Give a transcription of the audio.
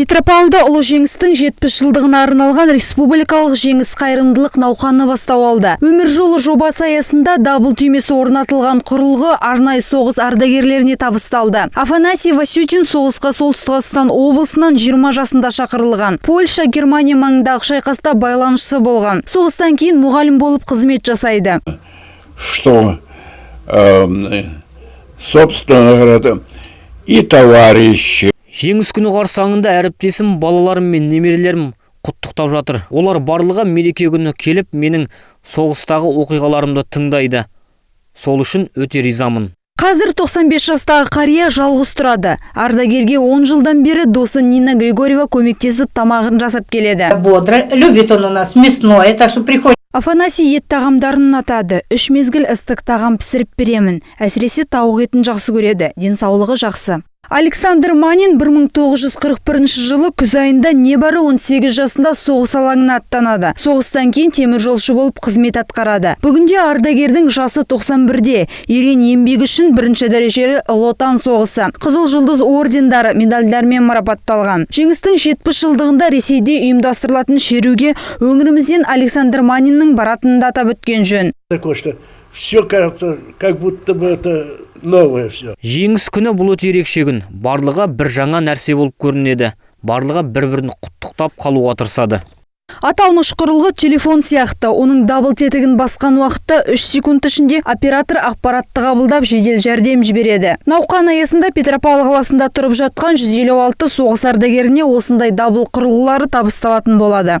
Петропавлда ұлы жеңістің 70 жылдығына арналған республикалық жеңіс қайырымдылық науқаны бастау алды. Өмір жолы жобасы аясында дабыл түймесі орнатылған құрылғы арнайы соғыс ардагерлеріне табысталды. Афанасий Васютин соғысқа солтүстік Қазақстан облысынан 20 жасында шақырылған. Польша, Германия маңындағы шайқаста байланысшы болған. Соғыстан кейін мұғалім болып қызмет жасайды. что, э, собственно и товарищи, Жеңіс күні қарсаңында әріптесім балаларым мен немерелерім құттықтап жатыр. Олар барлығы мереке күні келіп менің соғыстағы оқиғаларымды тыңдайды. Сол үшін өте ризамын. Қазір 95 жастағы қария жалғыз тұрады. Ардагерге 10 жылдан бері досы Нина Григорьева көмектесіп тамағын жасап келеді. бодро. Любит он у нас мясное, так что приходит. Афанасий ет тағамдарын ұнатады. Үш мезгіл ыстық тағам пісіріп беремін. Әсіресе тауық етін жақсы көреді. Денсаулығы жақсы. Александр Манин 1941 жылы күз айында небары 18 жасында соғыс алаңына аттанады. Соғыстан кейін теміржолшы болып қызмет атқарады. Бүгінде ардагердің жасы 91-де. Ерен еңбегі үшін бірінші дәрежелі ұлы отан соғысы. Қызыл жұлдыз ордендары, медальдармен марапатталған. Жеңістің 70 жылдығында Ресейде ұйымдастырылатын шеруге өңірімізден Александр Маниннің баратынын да атап өткен жөн. все кажется, как будто бы это новое все. Жеңіс күні бұл өте ерекше күн. Барлығы бір жаңа нәрсе болып көрінеді. Барлығы бір-бірін құттықтап қалуға тырысады. Аталмыш құрылғы телефон сияқты. Оның дабыл тетігін басқан уақытта 3 секунд ішінде оператор ақпаратты қабылдап жедел жәрдем жібереді. Науқан аясында Петропавл қаласында тұрып жатқан 156 соғыс ардагеріне осындай дабыл құрылғылары табысталатын болады.